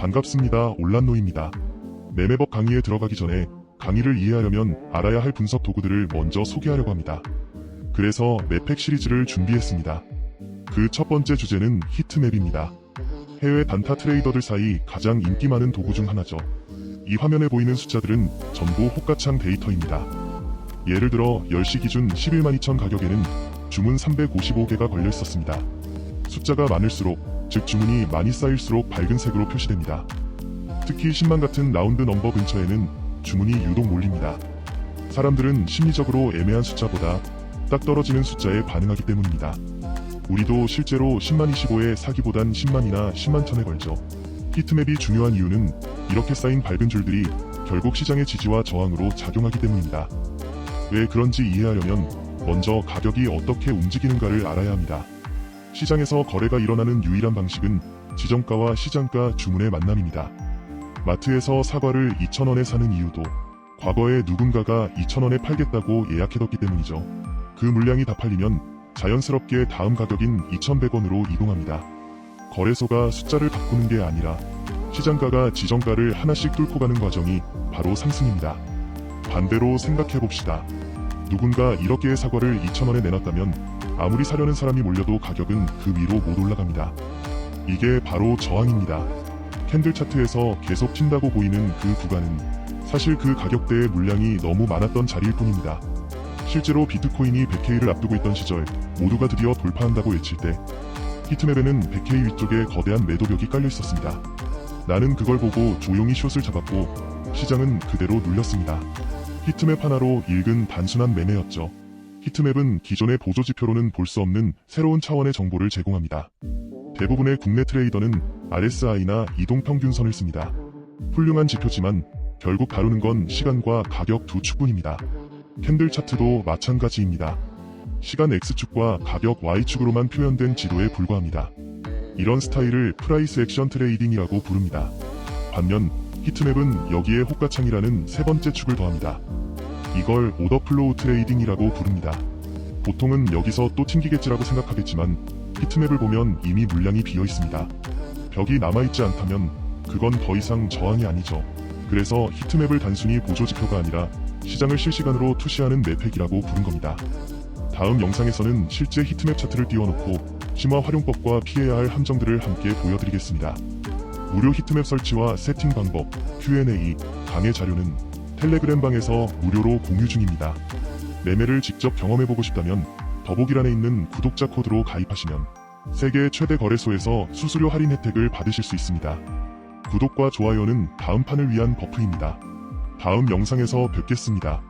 반갑습니다. 올란노입니다. 매매법 강의에 들어가기 전에 강의를 이해하려면 알아야 할 분석 도구들을 먼저 소개하려고 합니다. 그래서 매팩 시리즈를 준비했습니다. 그 첫 번째 주제는 히트맵입니다. 해외 단타 트레이더들 사이 가장 인기 많은 도구 중 하나죠. 이 화면에 보이는 숫자들은 전부 호가창 데이터입니다. 예를 들어 10시 기준 11만 2천 가격에는 주문 355개가 걸려 있었습니다. 숫자가 많을수록, 즉 주문이 많이 쌓일수록 밝은 색으로 표시됩니다. 특히 10만 같은 라운드 넘버 근처에는 주문이 유독 몰립니다. 사람들은 심리적으로 애매한 숫자보다 딱 떨어지는 숫자에 반응하기 때문입니다. 우리도 실제로 10만 25에 사기보단 10만이나 10만 천에 걸죠. 히트맵이 중요한 이유는 이렇게 쌓인 밝은 줄들이 결국 시장의 지지와 저항으로 작용하기 때문입니다. 왜 그런지 이해하려면 먼저 가격이 어떻게 움직이는가를 알아야 합니다. 시장에서 거래가 일어나는 유일한 방식은 지정가와 시장가 주문의 만남입니다. 마트에서 사과를 2,000원에 사는 이유도 과거에 누군가가 2,000원에 팔겠다고 예약해뒀기 때문이죠. 그 물량이 다 팔리면 자연스럽게 다음 가격인 2,100원으로 이동합니다. 거래소가 숫자를 바꾸는 게 아니라 시장가가 지정가를 하나씩 뚫고 가는 과정이 바로 상승입니다. 반대로 생각해 봅시다. 누군가 1억 개의 사과를 2,000원에 내놨다면 아무리 사려는 사람이 몰려도 가격은 그 위로 못 올라갑니다. 이게 바로 저항입니다. 캔들 차트에서 계속 튄다고 보이는 그 구간은 사실 그 가격대의 물량이 너무 많았던 자리일 뿐입니다. 실제로 비트코인이 100K를 앞두고 있던 시절 모두가 드디어 돌파한다고 외칠 때 히트맵에는 100K 위쪽에 거대한 매도벽이 깔려 있었습니다. 나는 그걸 보고 조용히 숏을 잡았고 시장은 그대로 눌렸습니다. 히트맵 하나로 읽은 단순한 매매였죠. 히트맵은 기존의 보조 지표로는 볼 수 없는 새로운 차원의 정보를 제공합니다. 대부분의 국내 트레이더는 RSI나 이동평균선을 씁니다. 훌륭한 지표지만 결국 다루는 건 시간과 가격 두 축뿐입니다. 캔들 차트도 마찬가지입니다. 시간 X축과 가격 Y축으로만 표현된 지도에 불과합니다. 이런 스타일을 프라이스 액션 트레이딩이라고 부릅니다. 반면 히트맵은 여기에 호가창이라는 세 번째 축을 더합니다. 이걸 오더플로우 트레이딩이라고 부릅니다. 보통은 여기서 또 튕기겠지라고 생각하겠지만 히트맵을 보면 이미 물량이 비어 있습니다. 벽이 남아있지 않다면 그건 더 이상 저항이 아니죠. 그래서 히트맵을 단순히 보조지표가 아니라 시장을 실시간으로 투시하는 매팩이라고 부른 겁니다. 다음 영상에서는 실제 히트맵 차트를 띄워놓고 심화 활용법과 피해야 할 함정들을 함께 보여드리겠습니다. 무료 히트맵 설치와 세팅 방법, Q&A, 강의 자료는 텔레그램 방에서 무료로 공유 중입니다. 매매를 직접 경험해보고 싶다면 더보기란에 있는 구독자 코드로 가입하시면 세계 최대 거래소에서 수수료 할인 혜택을 받으실 수 있습니다. 구독과 좋아요는 다음 판을 위한 버프입니다. 다음 영상에서 뵙겠습니다.